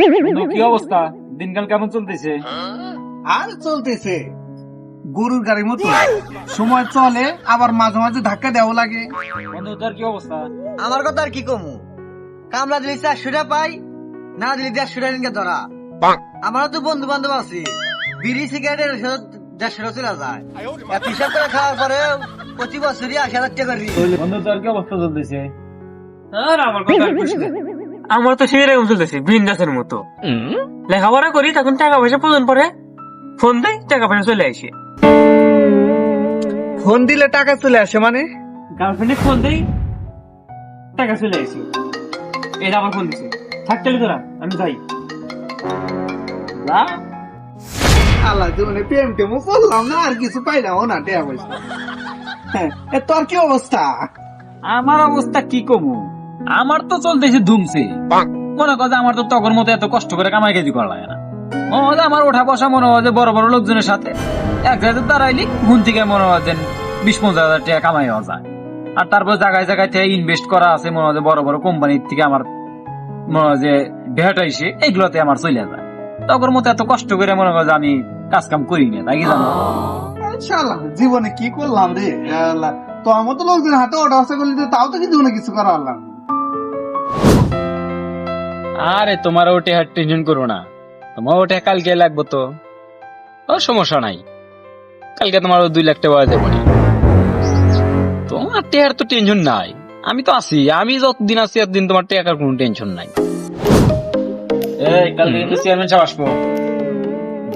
বন্ধু, কি অবস্থা? দিনকাল কেমন চলতেছে? আর চলতেছে। গরুর গাড়ির মতো। সময় চলে আবার মাঝে মাঝে ধাক্কা দেওয়া লাগে। বন্ধু তোর কি অবস্থা? আমার কথা আর কি কমু? কামলা দিলে পাই না দিলে দেড়শো টাকা নিয়ে ধরা। আমারও তো বন্ধু বান্ধব আছে। বিড়ি সিগারেটের টাকা চলে যায়। হিসাব করে খাওয়ার পরে প্রতি বছরই আশি হাজার টাকা বন্ধু তোর কি অবস্থা চলতেছে? আর আমার কথা। আমার তো সেই রকম চলতেছে বিন্দাসের মতো। লেখাপড়া করি তখন টাকা পয়সা প্রয়োজন পড়ে। ফোন দেয় টাকা পয়সা চলে আসে। ফোন দিলে টাকা চলে আসে মানে? গার্লফ্রেন্ডে ফোন দেই টাকা চলে আসে। এটা আমার ফোন দিছে। থাক চলে তোরা আমি যাই। যা। আল্লাহ জীবনে প্রেম টেমও করলাম না আর কিছু পাইলাম না টেয়া পয়সা। হ্যাঁ, এ তোর কি অবস্থা? আমার অবস্থা কি কমু? আমার তো চলতেছে ধুমছে। মনে কর আমার তো তখন মতো এত কষ্ট করে কামাই কাজি করা লাগে না। মনে হয় আমার ওঠা বসা মনে হয় যে বড় বড় লোকজনের সাথে এক জায়গায় দাঁড়াইলি ঘুম থেকে মনে হয় যে বিশ পঞ্চাশ হাজার টাকা কামাই হওয়া যায়। আর তারপর জায়গায় জায়গায় থেকে ইনভেস্ট করা আছে মনে হয় বড় বড় কোম্পানির থেকে আমার মনে হয় যে ভেট আইসে এগুলোতে আমার চলে যায়। তখন মতো এত কষ্ট করে মনে হয় যে আমি কাজ কাম করি না তাই কি জানো? জীবনে কি করলাম রে? তো আমার তো লোকজন হাতে ওটা আসা করলি তাও তো কি জীবনে কিছু করা না। আরে তোমার ওটে আর টেনশন করো না। তোমার ওটা কালকে লাগবো তো। ও সমস্যা নাই। কালকে তোমার দুই লাখ টাকা পাওয়া যাবে না। তোমার টেয়ার তো টেনশন নাই। আমি তো আছি। আমি যতদিন আছি এতদিন তোমার টাকার কোনো টেনশন নাই। এই কালকে কিন্তু চেয়ারম্যান সাহেব আসব।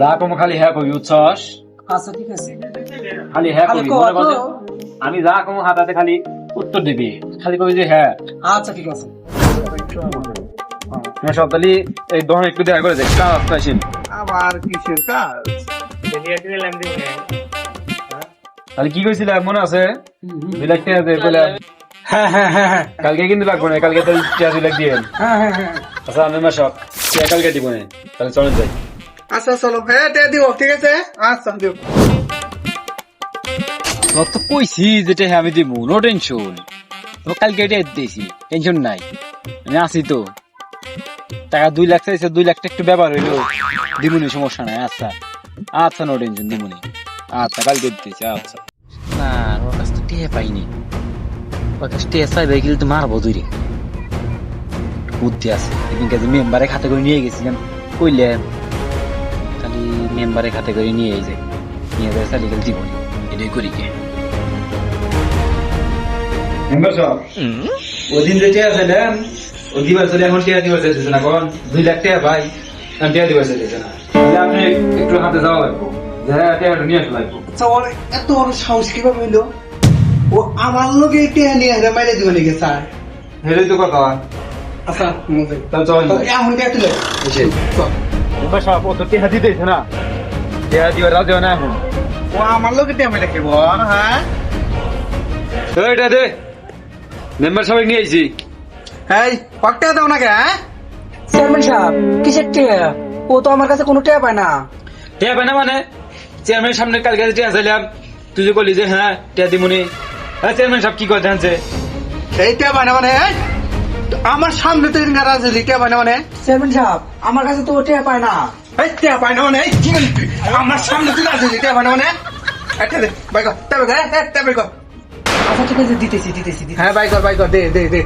যা কম খালি হ্যাঁ কবি উচ্ছ্বাস আচ্ছা ঠিক আছে। খালি হ্যাঁ কবি মনে কর আমি যা কম হাতাতে খালি উত্তর দিবি। খালি কবি যে হ্যাঁ। আচ্ছা ঠিক আছে। সপ্তাহে এই দোকান একটু দেখা করে দেখ। কাজ আসতে আসেন? আবার কিসের কাজ? তাহলে কি কইছিল মনে আছে? টাকা দিয়ে বলে হ্যাঁ হ্যাঁ হ্যাঁ কালকে কিন্তু লাগবে না কালকে তো দুই লাখ দিয়ে। হ্যাঁ হ্যাঁ হ্যাঁ। আচ্ছা আমি টাকা কালকে দিব না তাহলে চলে যাই। আচ্ছা চলো হ্যাঁ তে দিব ঠিক আছে? আচ্ছা দিব। তো কইছি যেটা হ্যাঁ আমি দিব নো টেনশন তো কালকে এটা দিয়েছি টেনশন নাই। আমি আছি তো। টাকা দুই লাখ চাইছে দুই লাখ টাকা একটু ব্যবহার হইল। দিমুনি সমস্যা নাই আচ্ছা। আচ্ছা নো টেনশন দিমুনি। আচ্ছা কালকে দিতেছি আচ্ছা। না ওর কাছ তো টেহে পাইনি। ওর কাছে টেহে চাইবে গেলে তো মারবো দুই রে। বুদ্ধি আছে। এদিনকে যে মেম্বারে খাতে করে নিয়ে গেছিলাম কইলে খালি মেম্বারে খাতে করে নিয়ে এই যে নিয়ে যায় চালিয়ে গেলে জীবনে এটাই করি কে? মেম্বার সাহেব ওদিন যে টাকা ছিলেন ও দিবার চলে এখন টাকা দিবার চাইতেছে না কারণ দুই লাখ টাকা ভাই এখন টাকা দিবার চাইতেছে না। আপনি একটু হাতে যাওয়া লাগবো যে হ্যাঁ টাকাটা নিয়ে আসা লাগবো। আচ্ছা ওর এত বড় সাহস কীভাবে হইল? ও আমার লোকে এটি নিয়ে হেরে মাইরে দিব নাকি স্যার? হেরেই তো কথা। আচ্ছা তাহলে যাই। এখন কে তুলে চল। সাহেব ও তো টাকা দিতেছে না। টাকা দিবার রাজি না এখন। ও আমার লোকে টেমে রাখিব হ্যাঁ? এইটা দে। মেম্বার সাহেব নিয়ে আইছি। এই ককটা দাও না কে হ্যাঁ? চেয়ারম্যান সাহেব কিসের টিয়া? ও তো আমার কাছে কোনো টিয়া পায় না। টাকা পাই না মানে? চেয়ারম্যান সামনে কালকে যে টাকা চাইলাম। তুই যে বললি যে হ্যাঁ টাকা দিমুনি হ্যাঁ চেয়ারম্যান সাহেব কি করে জানছে? এইটা মানে মানে এই? আমার সামনে তো গাড়া আছে লিটা মানে মানে? চেয়ারম্যান সাহেব আমার কাছে তো ও টিয়া পায় না। এই টিয়া পায় না মানে এই, কি বলি? আমার সামনে তুই আছে লিটা মানে? মানে একটা দে বাই কর তবে হ্যাঁ তবে কর। আচ্ছা ঠিক আছে দিতেছি দিতেছি। হ্যাঁ বাই কর বাই কর দে দে দে।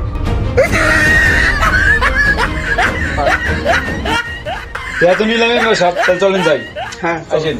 টাকা তো নিলাম তাহলে চলেন যাই। হ্যাঁ আসেন।